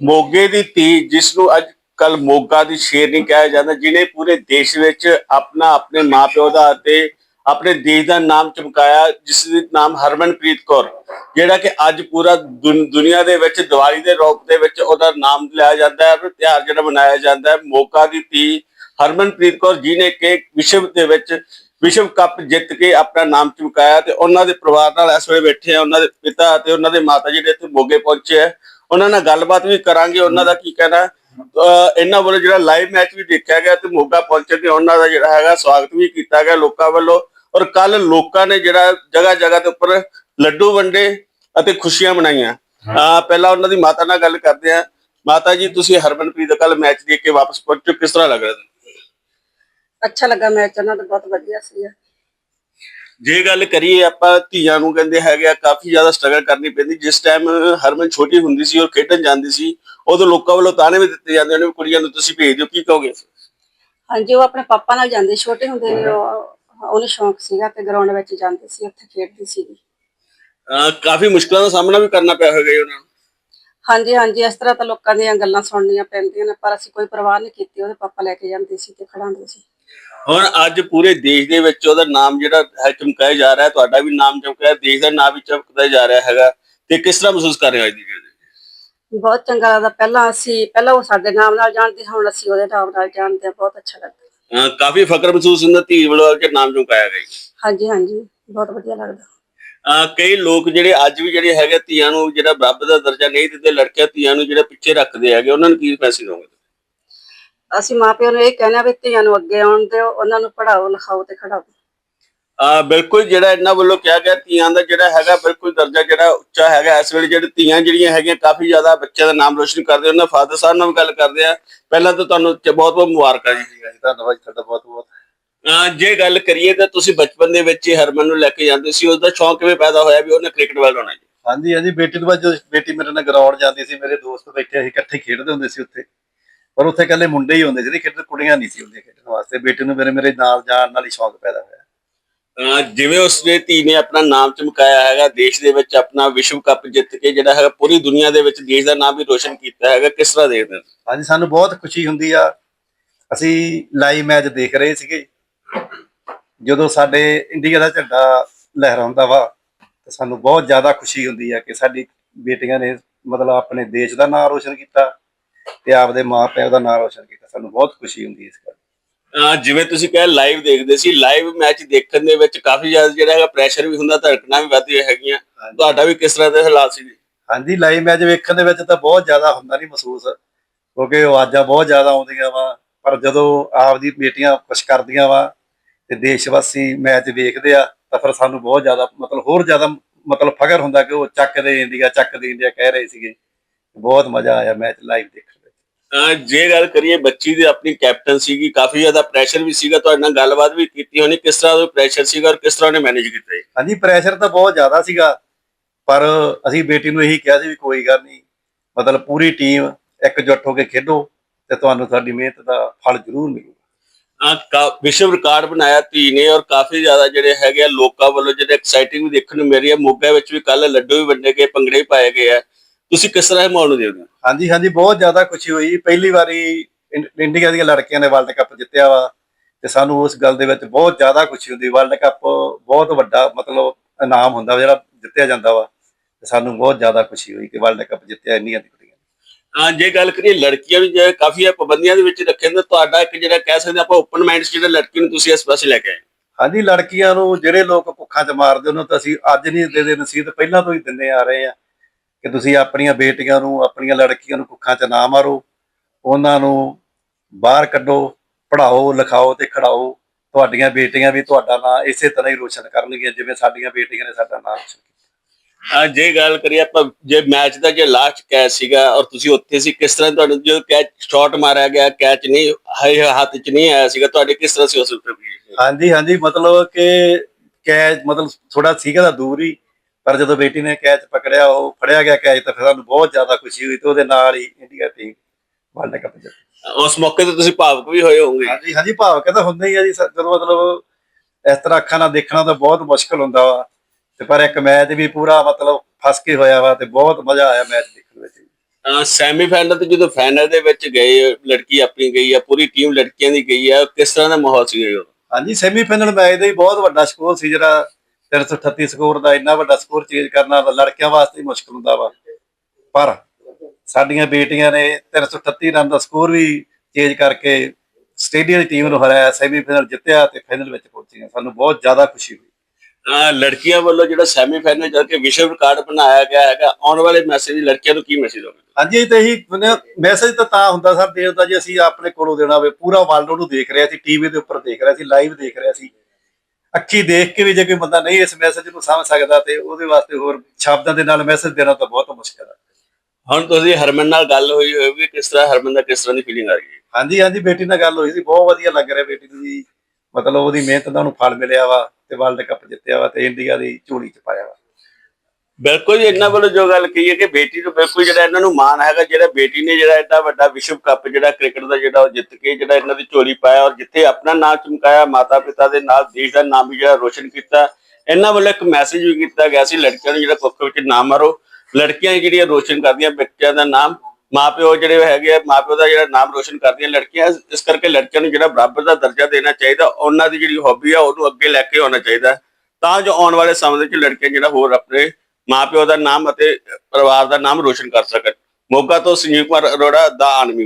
ਮੋਗੇ ਦੀ ਧੀ ਜਿਸ ਨੂੰ ਅੱਜ ਕੱਲ ਮੋਗਾ ਦੀ ਸ਼ੇਰਨੀ ਕਿਹਾ ਜਾਂਦਾ ਜਿਨੇ ਪੂਰੇ ਦੇਸ਼ ਵਿੱਚ ਆਪਣਾ ਆਪਣੇ ਮਾਪਿਓ ਦਾ ਅਤੇ ਆਪਣੇ ਦੇਸ਼ ਦਾ ਨਾਮ ਚਮਕਾਇਆ, ਜਿਸ ਦਾ ਨਾਮ ਹਰਮਨਪ੍ਰੀਤ ਕੌਰ, ਜਿਹੜਾ ਕਿ ਅੱਜ ਪੂਰਾ ਦੁਨੀਆ ਦੇ ਵਿੱਚ, ਦੀਵਾਲੀ ਦੇ ਰੂਪ ਦੇ ਵਿੱਚ ਉਹਦਾ ਨਾਮ ਲਿਆ ਜਾਂਦਾ ਹੈ ਤਿਉਹਾਰ ਜਿਹੜਾ ਮਨਾਇਆ ਜਾਂਦਾ ਹੈ। ਮੋਗਾ ਦੀ ਧੀ ਹਰਮਨਪ੍ਰੀਤ ਕੌਰ ਜੀ ਨੇ ਕਿ ਵਿਸ਼ਵ ਦੇ ਵਿੱਚ ਵਿਸ਼ਵ ਕੱਪ ਜਿੱਤ ਕੇ ਆਪਣਾ ਨਾਮ ਚਮਕਾਇਆ ਤੇ ਉਹਨਾਂ ਦੇ ਪਰਿਵਾਰ ਨਾਲ ਇਸ ਵੇਲੇ ਬੈਠੇ ਆ, ਉਹਨਾਂ ਦੇ ਪਿਤਾ ਅਤੇ ਉਹਨਾਂ ਦੇ ਮਾਤਾ ਜਿਹੜੇ ਇੱਥੇ ਮੋਗੇ ਪਹੁੰਚੇ ਆ। ਉਹਨਾਂ ਨਾਲ ਗੱਲਬਾਤ ਵੀ ਕਰਾਂਗੇ ਉਹਨਾਂ ਦਾ ਕੀ ਕਹਿਣਾ ਇਹਨਾਂ ਵੱਲੋਂ ਜਿਹੜਾ ਲਾਈਵ ਮੈਚ ਵੀ ਦੇਖਿਆ ਗਿਆ ਤੇ ਮੋਗਾ ਪਹੁੰਚੇ ਤੇ ਉਹਨਾਂ ਦਾ ਜਿਹੜਾ ਹੈਗਾ ਸਵਾਗਤ ਵੀ ਕੀਤਾ ਗਿਆ ਲੋਕਾਂ ਵੱਲੋਂ। ਔਰ ਕੱਲ ਲੋਕਾਂ ਨੇ ਜਿਹੜਾ ਜਗ੍ਹਾ ਜਗ੍ਹਾ ਦੇ ਉੱਪਰ ਲੱਡੂ ਵੰਡੇ ਅਤੇ ਖੁਸ਼ੀਆਂ ਮਨਾਈਆਂ। ਅਹ ਪਹਿਲਾਂ ਉਹਨਾਂ ਦੀ ਮਾਤਾ ਨਾਲ ਗੱਲ ਕਰਦੇ ਆ ਮਾਤਾ ਜੀ ਤੁਸੀਂ ਹਰਮਨਪ੍ਰੀਤ ਦਾ ਕੱਲ ਮੈਚ ਦੇਖ ਕੇ ਵਾਪਸ ਪਹੁੰਚੋ ਕਿਸ ਤਰ੍ਹਾਂ ਲੱਗ ਰਿਹਾ ਤੁਹਾਨੂੰ? ਅੱਛਾ ਲੱਗਾ ਮੈਚ ਉਹਨਾਂ ਦਾ ਬਹੁਤ ਵਧੀਆ ਸੀ ਜੇ ਗੱਲ ਕਰੀਏ ਆਪਾਂ ਧੀਆਂ ਨੂੰ ਕਹਿੰਦੇ ਹੈਗੇ ਆ ਕਾਫੀ ਜ਼ਿਆਦਾ ਸਟਰਗਲ ਕਰਨੀ ਪੈਂਦੀ। ਜਿਸ ਟਾਈਮ ਹਰਮਨ ਛੋਟੀ ਹੁੰਦੀ ਸੀ ਔਰ ਖੇਡਣ ਜਾਂਦੀ ਸੀ ਉਦੋਂ ਲੋਕਾਂ ਵੱਲੋਂ ਤਾਨੇ ਵੀ ਦਿੱਤੇ ਜਾਂਦੇ ਨੇ ਕੁੜੀਆਂ ਨੂੰ ਤੁਸੀਂ ਭੇਜ ਦਿਓ ਕੀ ਕਹੋਗੇ? ਹਾਂਜੀ ਉਹ ਆਪਣੇ ਪਾਪਾ ਨਾਲ ਜਾਂਦੇ ਛੋਟੇ ਹੁੰਦੇ ਨੇ ਉਹ- ਉਹਨੂੰ ਸ਼ੌਂਕ ਸੀਗਾ ਤੇ ਗਰਾਊਂਡ ਵਿੱਚ ਜਾਂਦੇ ਸੀ ਉੱਥੇ ਖੇਡਦੀ ਸੀ ਕਾਫੀ ਮੁਸ਼ਕਲਾਂ ਦਾ ਸਾਹਮਣਾ ਵੀ ਕਰਨਾ ਪਿਆ ਹੋਵੇਗਾ ਉਹਨਾਂ ਨੂੰ। ਹਾਂਜੀ ਹਾਂਜੀ ਇਸ ਤਰ੍ਹਾਂ ਤਾਂ ਲੋਕਾਂ ਦੀਆਂ ਗੱਲਾਂ ਸੁਣਨੀਆਂ ਪੈਂਦੀਆਂ ਨੇ ਪਰ ਅਸੀਂ ਕੋਈ ਪਰਵਾਹ ਨਹੀਂ ਕੀਤੀ ਉਹਦੇ ਪਾਪਾ ਲੈ ਕੇ ਜਾਂਦੇ ਸੀ ਤੇ ਖੜਾਉਂਦੇ ਸੀ। ਹੁਣ ਅੱਜ ਪੂਰੇ ਦੇਸ਼ ਦੇ ਵਿੱਚ ਉਹਦਾ ਨਾਮ ਜਿਹੜਾ ਹੈ ਚਮਕਾਇਆ ਜਾ ਰਿਹਾ ਤੁਹਾਡਾ ਵੀ ਨਾਮ ਚਮਕਾਇਆ ਦੇਸ਼ ਦਾ ਨਾਮ ਵੀ ਚਮਕਦਾ ਜਾ ਰਿਹਾ ਹੈਗਾ। ਤੇ ਕਿਸ ਤਰ੍ਹਾਂ ਮਹਿਸੂਸ ਕਰ ਰਹੇ ਹੋ ਅੱਜ ਦੀ ਬਹੁਤ ਚੰਗਾ ਲੱਗਦਾ। ਪਹਿਲਾਂ ਅਸੀਂ ਪਹਿਲਾਂ ਉਹ ਸਾਡੇ ਨਾਮ ਨਾਲ ਜਾਣਦੇ ਹੁਣ ਅਸੀਂ ਉਹਦੇ ਨਾਮ ਨਾਲ ਜਾਣਦੇ ਹਾਂ। ਬਹੁਤ ਅੱਛਾ ਲੱਗਦਾ। ਕਾਫੀ ਫਖਰ ਮਹਿਸੂਸ ਹੁੰਦਾ ਧੀ ਵੱਲੋਂ ਕਿ ਨਾਮ ਚਮਕਾਇਆ ਗਿਆ ਹਾਂਜੀ ਹਾਂਜੀ। ਬਹੁਤ ਵਧੀਆ ਲੱਗਦਾ। ਕਈ ਲੋਕ ਜਿਹੜੇ ਅੱਜ ਵੀ ਜਿਹੜੇ ਹੈਗੇ ਧੀਆਂ ਨੂੰ ਜਿਹੜਾ ਬਰਾਬਰ ਦਾ ਦਰਜਾ ਨਹੀਂ ਦਿੰਦੇ ਲੜਕੀਆਂ ਧੀਆਂ ਨੂੰ ਜਿਹੜਾ ਪਿੱਛੇ ਰੱਖਦੇ ਹੈਗੇ ਉਹਨਾਂ ਨੂੰ ਕੀ ਫੈਸਲੇ ਦੋਗੇ ਅਸੀਂ ਮਾਪਿਆਂ ਨੂੰ ਇਹ ਕਹਿਣਾ ਵੀ ਧੀਆਂ ਨੂੰ ਅੱਗੇ ਆਉਣ ਦਿਓ ਉਹਨਾਂ ਨੂੰ ਪੜ੍ਹਾਓ ਲਿਖਾਓ ਤੇ ਖੜਾਓ। ਆ ਬਿਲਕੁਲ ਜਿਹੜਾ ਇਹਨਾਂ ਵੱਲੋਂ ਕਿਹਾ ਗਿਆ ਧੀਆਂ ਦਾ ਜਿਹੜਾ ਹੈਗਾ ਬਿਲਕੁਲ ਦਰਜਾ ਜਿਹੜਾ ਉੱਚਾ ਹੈਗਾ ਇਸ ਵੇਲੇ ਜਿਹੜੇ ਧੀਆਂ ਜਿਹੜੀਆਂ ਹੈਗੀਆਂ ਕਾਫੀ ਜ਼ਿਆਦਾ ਬੱਚਿਆਂ ਦਾ ਨਾਮ ਰੋਸ਼ਨ ਕਰਦੇ ਉਹਨਾਂ ਫਾਦਰ ਸਾਹਿਬ ਨਾਲ ਵੀ ਗੱਲ ਕਰਦੇ ਆ। ਪਹਿਲਾਂ ਤਾਂ ਤੁਹਾਨੂੰ ਬਹੁਤ ਬਹੁਤ ਮੁਬਾਰਕਾਂ ਜੀ। ਧੰਨਵਾਦ ਤੁਹਾਡਾ ਬਹੁਤ ਬਹੁਤ। ਜੇ ਗੱਲ ਕਰੀਏ ਤਾਂ ਤੁਸੀਂ ਬਚਪਨ ਦੇ ਵਿੱਚ ਹੀ ਹਰਮਨ ਨੂੰ ਲੈ ਕੇ ਜਾਂਦੇ ਸੀ ਉਸ ਦਾ ਸ਼ੌਂਕ ਕਿਵੇਂ ਪੈਦਾ ਹੋਇਆ ਵੀ ਉਹਨੇ ਕ੍ਰਿਕਟ ਵੱਲ ਹੋਣਾ ਜੀ? ਹਾਂਜੀ ਹਾਂਜੀ ਬੇਟੀ ਤੋਂ ਬਾਅਦ ਜਦੋਂ ਬੇਟੀ ਮੇਰੇ ਨਾਲ ਗਰਾਊਂਡ ਜਾਂਦੀ ਸੀ ਮੇਰੇ ਦੋਸਤ ਬੈਠੇ ਅਸੀਂ ਇਕੱਠੇ ਖੇਡਦੇ ਹੁੰਦੇ ਸੀ ਉੱਥੇ। ਪਰ ਉੱਥੇ ਇਕੱਲੇ ਮੁੰਡੇ ਹੀ ਹੁੰਦੇ ਸੀ ਖੇਡਦੇ ਕੁੜੀਆਂ ਨਹੀਂ ਸੀ ਹੁੰਦੀਆਂ ਖੇਡਣ ਵਾਸਤੇ। ਬੇਟੀ ਨੂੰ ਮੇਰੇ ਮੇਰੇ ਨਾਲ ਜਾਣ ਨਾਲ ਹੀ ਸ਼ੌਂਕ ਪੈਦਾ ਹੋਇਆ। ਜਿਵੇਂ ਉਸਨੇ ਧੀ ਨੇ ਆਪਣਾ ਨਾਮ ਚਮਕਾਇਆ ਹੈਗਾ ਦੇਸ਼ ਦੇ ਵਿੱਚ ਆਪਣਾ ਵਿਸ਼ਵ ਕੱਪ ਜਿੱਤ ਕੇ ਜਿਹੜਾ ਹੈਗਾ ਪੂਰੀ ਦੁਨੀਆ ਦੇ ਵਿੱਚ ਦੇਸ਼ ਦਾ ਨਾਮ ਵੀ ਰੋਸ਼ਨ ਕੀਤਾ ਹੈਗਾ ਕਿਸ ਤਰ੍ਹਾਂ ਦੇਖਦੇ ਹੋ? ਹਾਂਜੀ ਸਾਨੂੰ ਬਹੁਤ ਖੁਸ਼ੀ ਹੁੰਦੀ ਆ। ਅਸੀਂ ਲਾਈਵ ਮੈਚ ਦੇਖ ਰਹੇ ਸੀਗੇ। ਜਦੋਂ ਸਾਡੇ ਇੰਡੀਆ ਦਾ ਝੰਡਾ ਲਹਿਰਾਉਂਦਾ ਵਾ ਤੇ ਸਾਨੂੰ ਬਹੁਤ ਜ਼ਿਆਦਾ ਖੁਸ਼ੀ ਹੁੰਦੀ ਆ ਕਿ ਸਾਡੀ ਬੇਟੀਆਂ ਨੇ ਮਤਲਬ ਆਪਣੇ ਦੇਸ਼ ਦਾ ਨਾਮ ਰੋਸ਼ਨ ਕੀਤਾ। ਤੇ ਆਪਦੇ ਮਾਪਿਆਂ ਦਾ ਨਾਮ ਰੋਸ਼ਨ ਕੀਤਾ ਸਾਨੂੰ ਬਹੁਤ ਖੁਸ਼ੀ ਹੁੰਦੀ ਹੈ ਇਸ ਗੱਲ। ਦੀ। ਅਹ ਜਿਵੇਂ ਤੁਸੀਂ ਕਿਹਾ ਲਾਈਵ ਦੇਖਦੇ ਸੀ। ਲਾਈਵ ਮੈਚ ਦੇਖਣ ਦੇ ਵਿੱਚ ਕਾਫੀ ਜ਼ਿਆਦਾ ਜਿਹੜਾ ਹੈਗਾ ਪ੍ਰੈਸ਼ਰ ਵੀ ਹੁੰਦਾ ਧੜਕਣਾਂ ਵੀ ਵੱਧਦੀਆਂ ਹੈਗੀਆਂ। ਤੁਹਾਡਾ ਵੀ ਕਿਸ ਤਰ੍ਹਾਂ ਦੇ ਹਾਲਾਤ ਸੀ ਹਾਂਜੀ ਲਾਈਵ ਮੈਚ ਵੇਖਣ ਦੇ ਵਿੱਚ ਤਾਂ ਬਹੁਤ ਜ਼ਿਆਦਾ ਹੁੰਦਾ ਨਹੀਂ ਮਹਿਸੂਸ ਕਿਉਂਕਿ ਆਵਾਜ਼ਾਂ ਬਹੁਤ ਜ਼ਿਆਦਾ ਆਉਂਦੀਆਂ ਵਾ। ਪਰ ਜਦੋਂ ਆਪਦੀ ਬੇਟੀਆਂ ਖੁਸ਼ ਕਰਦੀਆਂ ਵਾ ਤੇ ਦੇਸ਼ ਵਾਸੀ ਮੈਚ ਵੇਖਦੇ ਆ ਤਾਂ ਫਿਰ ਸਾਨੂੰ ਬਹੁਤ ਜ਼ਿਆਦਾ ਮਤਲਬ ਹੋਰ ਜ਼ਿਆਦਾ ਮਤਲਬ ਫਖਰ ਹੁੰਦਾ ਕਿ ਉਹ ਚੱਕਦੇ ਇੰਡੀਆ ਚੱਕਦੇ ਇੰਡੀਆ ਕਹਿ ਰਹੇ ਸੀਗੇ। ਬਹੁਤ ਮਜ਼ਾ ਆਇਆ ਮੈਚ ਲਾਈਵ ਦੇਖਣ ਜੇ ਗੱਲ ਕਰੀਏ ਬੱਚੀ ਦੀ ਆਪਣੀ ਕੈਪਟਨ ਸੀਗੀ ਕਾਫੀ ਜ਼ਿਆਦਾ ਪ੍ਰੈਸ਼ਰ ਵੀ ਸੀਗਾ ਤੁਹਾਡੇ ਨਾਲ ਗੱਲਬਾਤ ਵੀ ਕੀਤੀ ਹੋਣੀ ਕਿਸ ਤਰ੍ਹਾਂ ਦਾ ਪ੍ਰੈਸ਼ਰ ਸੀਗਾ ਔਰ ਕਿਸ ਤਰ੍ਹਾਂ ਉਹਨੇ ਮੈਨੇਜ ਕੀਤਾ ਹਾਂਜੀ ਪ੍ਰੈਸ਼ਰ ਤਾਂ ਬਹੁਤ ਜ਼ਿਆਦਾ ਸੀਗਾ ਪਰ ਅਸੀਂ ਬੇਟੀ ਨੂੰ ਇਹੀ ਕਿਹਾ ਸੀ ਵੀ ਕੋਈ ਗੱਲ ਨਹੀਂ ਮਤਲਬ ਪੂਰੀ ਟੀਮ ਇਕਜੁੱਟ ਹੋ ਕੇ ਖੇਡੋ ਤੇ ਤੁਹਾਨੂੰ ਸਾਡੀ ਮਿਹਨਤ ਦਾ ਫਲ ਜ਼ਰੂਰ ਮਿਲੂਗਾ। ਵਿਸ਼ਵ ਰਿਕਾਰਡ ਬਣਾਇਆ ਧੀ ਨੇ ਔਰ ਕਾਫੀ ਜ਼ਿਆਦਾ ਜਿਹੜੇ ਹੈਗੇ ਆ ਲੋਕਾਂ ਵੱਲੋਂ ਜਿਹੜੇ ਐਕਸਾਈਟਿੰਗ ਵੀ ਦੇਖਣ ਨੂੰ ਮਿਲ ਰਹੀ ਹੈ ਮੋਗਾ ਵਿੱਚ ਵੀ ਕੱਲ ਲੱਡੂ ਵੀ ਵੰਡੇ ਗਏ ਭੰਗੜੇ ਵੀ ਪਾਏ ਗਏ ਆ। ਤੁਸੀਂ ਕਿਸ ਤਰ੍ਹਾਂ ਇਹ ਮਾਹੌਲ ਨੂੰ ਦੇਖਦੇ ਹੋ? ਹਾਂਜੀ ਹਾਂਜੀ ਬਹੁਤ ਜ਼ਿਆਦਾ ਖੁਸ਼ੀ ਹੋਈ। ਪਹਿਲੀ ਵਾਰੀ ਇੰ- ਇੰਡੀਆ ਦੀਆਂ ਲੜਕੀਆਂ ਨੇ ਵਰਲਡ ਕੱਪ ਜਿੱਤਿਆ ਵਾ ਤੇ ਸਾਨੂੰ ਉਸ ਗੱਲ ਦੇ ਵਿੱਚ ਬਹੁਤ ਜ਼ਿਆਦਾ ਖੁਸ਼ੀ ਹੁੰਦੀ। ਵਰਲਡ ਕੱਪ ਬਹੁਤ ਵੱਡਾ ਮਤਲਬ ਇਨਾਮ ਹੁੰਦਾ ਵਾ ਜਿਹੜਾ ਜਿੱਤਿਆ ਜਾਂਦਾ ਵਾ। ਤੇ ਸਾਨੂੰ ਬਹੁਤ ਜ਼ਿਆਦਾ ਖੁਸ਼ੀ ਹੋਈ ਕਿ ਵਰਲਡ ਕੱਪ ਜਿੱਤਿਆ ਇੰਡੀਆ ਦੀ ਕੁੜੀਆਂ ਨੇ। ਆ ਜੇ ਗੱਲ ਕਰੀਏ ਲੜਕੀਆਂ ਵੀ ਜਿਹੜੇ ਕਾਫੀ ਪਾਬੰਦੀਆਂ ਦੇ ਵਿੱਚ ਰੱਖੇ ਨੇ ਤੁਹਾਡਾ ਇੱਕ ਜਿਹੜਾ ਕਹਿ ਸਕਦੇ ਆਪਾਂ ਓਪਨ ਮਾਈਂਡ ਜਿਹੜਾ ਲੜਕੀ ਨੂੰ ਤੁਸੀਂ ਇਸ ਪਾਸੇ ਲੈ ਕੇ ਆਏ। ਹਾਂਜੀ ਲੜਕੀਆਂ ਨੂੰ ਜਿਹੜੇ ਲੋਕ ਭੁੱਖਾਂ 'ਚ ਮਾਰਦੇ ਉਹਨਾਂ ਤਾਂ ਅਸੀਂ ਅੱਜ ਨਹੀਂ ਦੇ ਦੇ ਨਸੀਹਤ ਪਹਿਲਾਂ ਤੋਂ ਹੀ ਦਿੰਦੇ ਆ ਰਹੇ ਆ। ਕਿ ਤੁਸੀਂ ਆਪਣੀਆਂ ਬੇਟੀਆਂ ਨੂੰ ਆਪਣੀਆਂ ਲੜਕੀਆਂ ਨੂੰ ਭੁੱਖਾਂ 'ਚ ਨਾ ਮਾਰੋ। ਉਹਨਾਂ ਨੂੰ ਬਾਹਰ ਕੱਢੋ ਪੜ੍ਹਾਓ ਲਿਖਾਓ ਤੇ ਖੜਾਓ। ਤੁਹਾਡੀਆਂ ਬੇਟੀਆਂ ਵੀ ਤੁਹਾਡਾ ਨਾਂ ਇਸੇ ਤਰ੍ਹਾਂ ਹੀ ਰੋਸ਼ਨ ਕਰਨਗੀਆਂ ਜਿਵੇਂ ਸਾਡੀਆਂ ਬੇਟੀਆਂ ਨੇ ਸਾਡਾ ਨਾਮ ਰੋਸ਼ਨ ਕੀਤਾ। ਆ ਜੇ ਗੱਲ ਕਰੀਏ ਆਪਾਂ ਜੇ ਮੈਚ ਦਾ ਜੇ ਲਾਸਟ ਕੈਚ ਸੀਗਾ ਔਰ ਤੁਸੀਂ ਉੱਥੇ ਸੀ ਕਿਸ ਤਰ੍ਹਾਂ ਤੁਹਾਨੂੰ ਜਦੋਂ ਕੈਚ ਸ਼ਾਟ ਮਾਰਿਆ ਗਿਆ ਕੈਚ ਨਹੀਂ ਹਾਈ ਹੱਥ 'ਚ ਨਹੀਂ ਆਇਆ ਸੀਗਾ ਤੁਹਾਡੇ ਕਿਸ ਤਰ੍ਹਾਂ ਸੀ ਉਸ ਉੱਤੇ ਹਾਂਜੀ ਹਾਂਜੀ ਮਤਲਬ ਕਿ ਕੈਚ ਮਤਲਬ ਥੋੜਾ ਸੀਗਾ ਤਾਂ ਦੂਰ ਹੀ। ਪਰ ਜਦੋਂ ਬੇਟੀ ਨੇ ਕੈਚ ਪਕੜਿਆ ਉਹ ਫੜਿਆ ਗਿਆ ਕੈਚ ਤਾਂ ਫਿਰ ਸਾਨੂੰ ਬਹੁਤ ਜ਼ਿਆਦਾ ਖੁਸ਼ੀ ਹੋਈ ਤੇ ਉਹਦੇ ਨਾਲ ਹੀ ਇੰਡੀਆ ਟੀਮ ਵਰਲਡ ਕੱਪ ਜਿੱਤੀ ਉਸ ਮੌਕੇ ਤੇ ਤੁਸੀਂ ਭਾਵੁਕ ਵੀ ਹੋਏ ਹੋਵੋਗੇ। ਹਾਂਜੀ ਹਾਂਜੀ ਭਾਵਕ ਤਾਂ ਹੁੰਦਾ ਹੀ ਆ ਜੀ। ਜਦੋਂ ਮਤਲਬ ਇਸ ਤਰ੍ਹਾਂ ਅੱਖਾਂ ਨਾਲ ਦੇਖਣਾ ਤਾਂ ਬਹੁਤ ਮੁਸ਼ਕਲ ਹੁੰਦਾ ਵਾ। ਤੇ ਪਰ ਇੱਕ ਮੈਚ ਵੀ ਪੂਰਾ ਮਤਲਬ ਫਸ ਕੇ ਹੋਇਆ ਵਾ ਤੇ ਬਹੁਤ ਮਜ਼ਾ ਆਇਆ ਮੈਚ ਦੇਖਣ ਵਿੱਚ। ਸੈਮੀਫਾਈਨਲ ਤੇ ਜਦੋਂ ਫਾਈਨਲ ਦੇ ਵਿੱਚ ਗਏ ਲੜਕੀ ਆਪਣੀ ਗਈ ਆ ਪੂਰੀ ਟੀਮ ਲੜਕੀਆਂ ਦੀ ਗਈ ਆ ਕਿਸ ਤਰ੍ਹਾਂ ਦਾ ਮਾਹੌਲ ਸੀ ਉਹ ਹਾਂਜੀ ਸੈਮੀਫਾਈਨਲ ਮੈਚ ਦਾ ਹੀ ਬਹੁਤ ਵੱਡਾ ਸਕੋਰ ਸੀ ਜਿਹੜਾ 338 ਸਕੋਰ ਦਾ ਇੰਨਾ ਵੱਡਾ ਸਕੋਰ ਚੇਂਜ ਕਰਨਾ ਲੜਕਿਆਂ ਵਾਸਤੇ ਮੁਸ਼ਕਲ ਹੁੰਦਾ ਵਾ। ਪਰ ਸਾਡੀਆਂ ਬੇਟੀਆਂ ਨੇ 338 ਰਨ ਦਾ ਸਕੋਰ ਵੀ ਚੇਂਜ ਕਰਕੇ ਆਸਟ੍ਰੇਲੀਆ ਦੀ ਟੀਮ ਨੂੰ ਹਰਾਇਆ ਸੈਮੀਫਾਈਨਲ ਜਿੱਤਿਆ ਤੇ ਫਾਈਨਲ ਵਿੱਚ ਪਹੁੰਚੀਆਂ। ਸਾਨੂੰ ਬਹੁਤ ਜ਼ਿਆਦਾ ਖੁਸ਼ੀ ਹੋਈ। ਲੜਕੀਆਂ ਵੱਲੋਂ ਜਿਹੜਾ ਸੈਮੀਫਾਈਨਲ ਜਾ ਕੇ ਵਿਸ਼ਵ ਰਿਕਾਰਡ ਬਣਾਇਆ ਗਿਆ ਹੈਗਾ ਆਉਣ ਵਾਲੇ ਮੈਸੇਜ ਲੜਕੀਆਂ ਨੂੰ ਕੀ ਮੈਸੇਜ ਹੋਵੇ ਹਾਂਜੀ ਤਾਂ ਇਹੀ ਮੈਸੇਜ ਤਾਂ ਤਾਂ ਹੁੰਦਾ ਸਰ ਦੇਵਤਾ ਜੀ ਅਸੀਂ ਆਪਣੇ ਕੋਲੋਂ ਦੇਣਾ ਹੋਵੇ ਪੂਰਾ ਵਰਲਡ ਉਹਨੂੰ ਦੇਖ ਰਿਹਾ ਸੀ ਟੀਵੀ ਦੇ ਉੱਪਰ ਦੇਖ ਰਿਹਾ ਸੀ ਲਾਈਵ ਦੇਖ ਰਿਹਾ ਸੀ। ਅੱਖੀ ਦੇਖ ਕੇ ਵੀ ਜੇ ਕੋਈ ਬੰਦਾ ਨਹੀਂ ਇਸ ਮੈਸੇਜ ਨੂੰ ਸਮਝ ਸਕਦਾ ਤੇ ਉਹਦੇ ਵਾਸਤੇ ਹੋਰ ਸ਼ਬਦਾਂ ਦੇ ਨਾਲ ਮੈਸੇਜ ਦੇਣਾ ਤਾਂ ਬਹੁਤ ਮੁਸ਼ਕਲ ਹੈ ਹੁਣ ਤੁਸੀਂ ਹਰਮਨ ਨਾਲ ਗੱਲ ਹੋਈ ਹੋਵੇਗੀ ਕਿਸ ਤਰ੍ਹਾਂ ਹਰਮਨ ਦਾ ਕਿਸ ਤਰ੍ਹਾਂ ਦੀ ਫੀਲਿੰਗ ਆ ਰਹੀ ਹੈ? ਹਾਂਜੀ ਹਾਂਜੀ ਬੇਟੀ ਨਾਲ ਗੱਲ ਹੋਈ ਸੀ ਬਹੁਤ ਵਧੀਆ ਲੱਗ ਰਿਹਾ ਬੇਟੀ ਜੀ ਮਤਲਬ ਉਹਦੀ ਮਿਹਨਤ ਦਾ ਉਹਨੂੰ ਫਲ ਮਿਲਿਆ ਵਾ ਤੇ ਵਰਲਡ ਕੱਪ ਜਿੱਤਿਆ ਵਾ ਤੇ ਇੰਡੀਆ ਦੀ ਝੋਲੀ ਚ ਪਾਇਆ ਵਾ। ਬਿਲਕੁਲ ਜੀ, ਇਹਨਾਂ ਵੱਲੋਂ ਜੋ ਗੱਲ ਕਹੀ ਹੈ ਕਿ ਬੇਟੀ ਨੂੰ ਬਿਲਕੁਲ ਜਿਹੜਾ ਇਹਨਾਂ ਨੂੰ ਮਾਣ ਹੈਗਾ, ਜਿਹੜਾ ਬੇਟੀ ਨੇ ਜਿਹੜਾ ਐਡਾ ਵੱਡਾ ਵਿਸ਼ਵ ਕੱਪ ਜਿਹੜਾ ਕ੍ਰਿਕਟ ਦਾ ਜਿਹੜਾ ਉਹ ਜਿੱਤ ਕੇ ਜਿਹੜਾ ਇਹਨਾਂ ਦੀ ਝੋਲੀ ਪਾਇਆ ਔਰ ਜਿੱਥੇ ਆਪਣਾ ਨਾਮ ਚਮਕਾਇਆ ਮਾਤਾ ਪਿਤਾ ਦੇ ਨਾਲ ਦੇਸ਼ ਦਾ ਨਾਮ ਵੀ ਜਿਹੜਾ ਰੋਸ਼ਨ ਕੀਤਾ, ਇਹਨਾਂ ਵੱਲੋਂ ਇੱਕ ਮੈਸੇਜ ਵੀ ਕੀਤਾ ਗਿਆ ਸੀ, ਲੜਕੀਆਂ ਨੂੰ ਜਿਹੜਾ ਕੁੱਖ ਵਿੱਚ ਨਾ ਮਾਰੋ, ਲੜਕੀਆਂ ਜਿਹੜੀਆਂ ਰੋਸ਼ਨ ਕਰਦੀਆਂ ਬੱਚਿਆਂ ਦਾ ਨਾਮ, ਮਾਪਿਓ ਜਿਹੜੇ ਹੈਗੇ ਆ, ਮਾਪਿਓ ਦਾ ਜਿਹੜਾ ਨਾਮ ਰੋਸ਼ਨ ਕਰਦੀਆਂ ਲੜਕੀਆਂ, ਇਸ ਕਰਕੇ ਲੜਕੀਆਂ ਨੂੰ ਜਿਹੜਾ ਬਰਾਬਰ ਦਾ ਦਰਜਾ ਦੇਣਾ ਚਾਹੀਦਾ, ਉਹਨਾਂ ਦੀ ਜਿਹੜੀ ਹੌਬੀ ਆ, ਉਹਨੂੰ ਅੱਗੇ ਲੈ ਕੇ ਆਉਣਾ ਚਾਹੀਦਾ, ਤਾਂ ਜੋ ਆਉਣ ਵਾਲੇ ਸਮੇਂ ਵਿੱਚ ਲੜਕੀਆਂ ਜਿਹੜਾ ਹੋਰ ਆਪਣੇ ਮਾਪਿਓ ਦਾ ਨਾਮ ਅਤੇ ਪਰਿਵਾਰ ਦਾ ਨਾਮ ਰੋਸ਼ਨ ਕਰ ਸਕਣ। ਮੋਗਾ ਤੋਂ ਸੰਜੀਵ ਕੁਮਾਰ ਅਰੋੜਾ ਦਾ ਅਨਮਿਊਟ